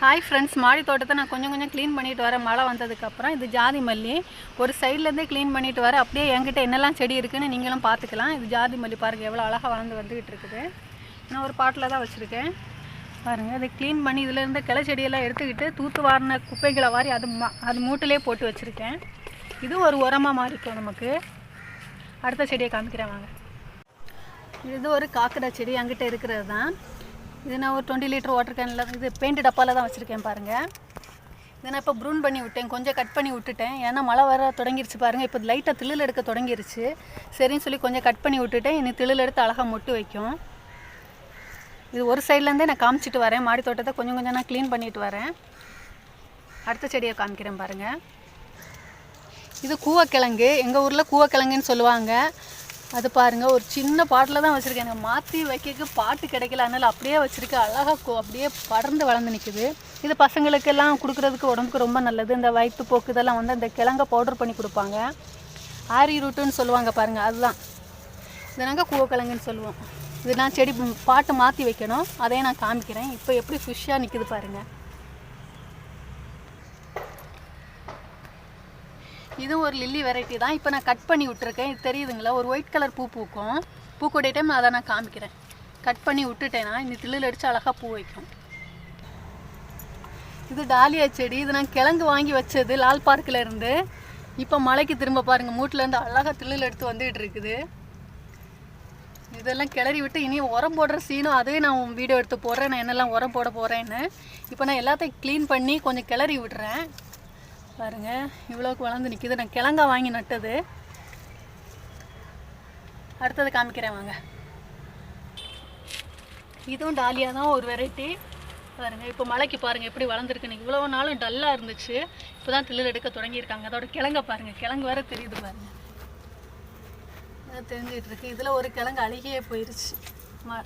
Hi friends மாடி தோட்டத்தை நான் கொஞ்சம் கொஞ்சம் க்ளீன் பண்ணிட்டு வரேன். மழை வந்ததுக்கப்புறம் இது ஜாதி மல்லி. ஒரு சைட்லேருந்தே க்ளீன் பண்ணிட்டு வரேன். அப்படியே என்கிட்ட என்னெல்லாம் செடி இருக்குன்னு நீங்களும் பார்த்துக்கலாம். இது ஜாதி மல்லி பாருங்கள் எவ்வளோ அழகாக வளர்ந்து வந்துக்கிட்டு இருக்குது. நான் ஒரு பாட்டில் தான் வச்சுருக்கேன். பாருங்கள் அதை க்ளீன் பண்ணி இதில் இருந்த கிளை செடியெல்லாம் எடுத்துக்கிட்டு தூத்து வாரின குப்பைகளை வாரி அது மா அது மூட்டிலே போட்டு வச்சுருக்கேன். இது ஒரு உரமாக மாறிக்கும் நமக்கு. அடுத்த செடியை காமிக்கிறேன் வாங்க. இது ஒரு காக்கடா செடி என்கிட்ட இருக்கிறது தான். இது நான் ஒரு டுவெண்ட்டி லிட்டர் வாட்டர் கேனில் இது பெயிண்ட் டப்பாவில் தான் வச்சுருக்கேன் பாருங்கள் இதை நான் இப்போ ப்ரூன் பண்ணி விட்டேன் கொஞ்சம் கட் பண்ணி விட்டுட்டேன். ஏன்னா மழை வர தொடங்கிருச்சு பாருங்கள் இப்போ லைட்டாக திளில் எடுக்க தொடங்கிருச்சு. சரின்னு சொல்லி கொஞ்சம் கட் பண்ணி விட்டுட்டேன் இனி திளில் எடுத்து அழகாக மொட்டு வைக்கும். இது ஒரு சைட்லேருந்தே நான் காமிச்சிட்டு வரேன் மாடி தோட்டத்தை கொஞ்சம் கொஞ்சம் நான் க்ளீன் பண்ணிட்டு வரேன். அடுத்த செடியை காமிக்கிறேன் பாருங்கள் இது கூவக்கிழங்கு எங்கள் ஊரில் கூவக்கிழங்குன்னு சொல்லுவாங்க. அது பாருங்கள் ஒரு சின்ன பாட்டில் தான் வச்சுருக்கேன். எனக்கு மாற்றி வைக்க பாட்டு கிடைக்கல. அதனால் அப்படியே வச்சுருக்கேன். அழகாக அப்படியே படர்ந்து வளர்ந்து நிற்குது இது பசங்களுக்கெல்லாம் கொடுக்குறதுக்கு உடம்புக்கு ரொம்ப நல்லது. இந்த வயிற்றுப்போக்கு இதெல்லாம் வந்து இந்த கிழங்க பவுடர் பண்ணி கொடுப்பாங்க. ஆரி ரூட்டுன்னு சொல்லுவாங்க பாருங்கள் அதுதான். இது நாங்கள் கூவக்கிழங்குன்னு சொல்லுவோம். இது நான் செடி பாட்டு மாற்றி வைக்கணும். அதையும் நான் காமிக்கிறேன். இப்போ எப்படி ஃபிஷ்ஷாக நிற்குது பாருங்கள் இதுவும் ஒரு லில்லி வெரைட்டி தான். இப்போ நான் கட் பண்ணி விட்டுருக்கேன். இது தெரியுதுங்களா? ஒரு ஒயிட் கலர் பூ பூக்கும். பூக்கூடிய டைம் அதை நான் காமிக்கிறேன். கட் பண்ணி விட்டுட்டேன்னா இந்த தில்லில் அடித்து அழகாக பூ வைக்கும். இது டாலியா செடி. இது நான் கிழங்கு வாங்கி வச்சது லால் பார்க்கில் இருந்து. இப்போ மலைக்கு திரும்ப பாருங்கள் மூட்டிலேருந்து அழகாக தில்லில் எடுத்து வந்துகிட்டு இருக்குது. இதெல்லாம் கிளறி விட்டு இனி உரம் போடுற சீனும் அதே நான் வீடியோ எடுத்து போடுறேன். நான் என்னெல்லாம் உரம் போட போகிறேன்னு இப்போ நான் எல்லாத்தையும் க்ளீன் பண்ணி கொஞ்சம் கிளறி விடுறேன். பாருங்க இவ்வளோக்கு வளர்ந்து நிற்கிது நான் கிழங்கா வாங்கி நட்டது. அடுத்தது காமிக்கிறேன் வாங்க. இதுவும் டாலியாக தான் ஒரு வெரைட்டி பாருங்கள் இப்போ மலைக்கு பாருங்கள் எப்படி வளர்ந்துருக்குன்னு இவ்வளோ நாளும் டல்லாக இருந்துச்சு. இப்போ தான் தில்லில் எடுக்க தொடங்கியிருக்காங்க. அதோட கிழங்க பாருங்க கிழங்கு வேறு தெரியுது பாருங்கள் அது இருக்கு. இதில் ஒரு கிழங்கு அழுகியே போயிருச்சு. ம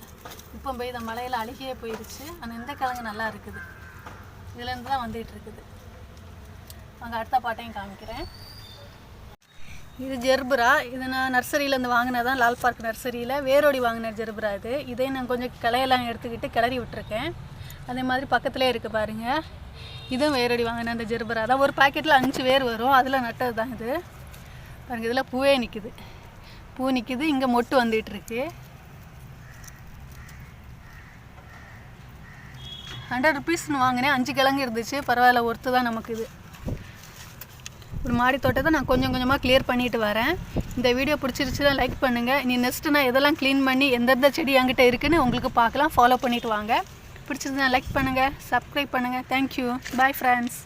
இப்போ பெய்த மலையில் அழுகியே போயிருச்சு. ஆனால் இந்த கிழங்கு நல்லா இருக்குது. இதுலேருந்து தான் வந்துகிட்டு இருக்குது. அங்கே அடுத்த பாட்டையும் காமிக்கிறேன். இது ஜெர்புரா. இது நான் நர்சரியிலேருந்து வாங்கினதான் லால் பார்க் நர்சரியில். வேரோடி வாங்கின ஜெர்புரா இது. இதை நான் கொஞ்சம் கிளையெல்லாம் எடுத்துக்கிட்டு கிளறி விட்டுருக்கேன். அதே மாதிரி பக்கத்துலேயே இருக்குது பாருங்கள் இதுவும் வேரோடி வாங்கின அந்த ஜெர்புரா தான். ஒரு பாக்கெட்டில் அஞ்சு வேர் வரும். அதில் நட்டது தான் இது. பாருங்கள் இதில் பூவே நிற்குது பூ நிற்கிது இங்கே மொட்டு வந்துகிட்ருக்கு. ஹண்ட்ரட் ருபீஸ்னு வாங்கினேன். அஞ்சு கிழங்கு இருந்துச்சு. பரவாயில்ல ஒர்த்து தான் நமக்கு இது. ஒரு மாடி தோட்டத்தை நான் கொஞ்சம் கொஞ்சமாக க்ளியர் பண்ணிட்டு வரேன். இந்த வீடியோ பிடிச்சிருச்சுன்னா லைக் பண்ணுங்கள் நீ நெக்ஸ்ட்டு நான் எதெல்லாம் க்ளீன் பண்ணி எந்தெந்த செடி என்கிட்ட இருக்குன்னு உங்களுக்கு பார்க்கலாம். ஃபாலோ பண்ணிட்டு வாங்க. பிடிச்சிருந்தா லைக் பண்ணுங்கள் சப்ஸ்கிரைப் பண்ணுங்கள் தேங்க்யூ பாய் ஃப்ரெண்ட்ஸ்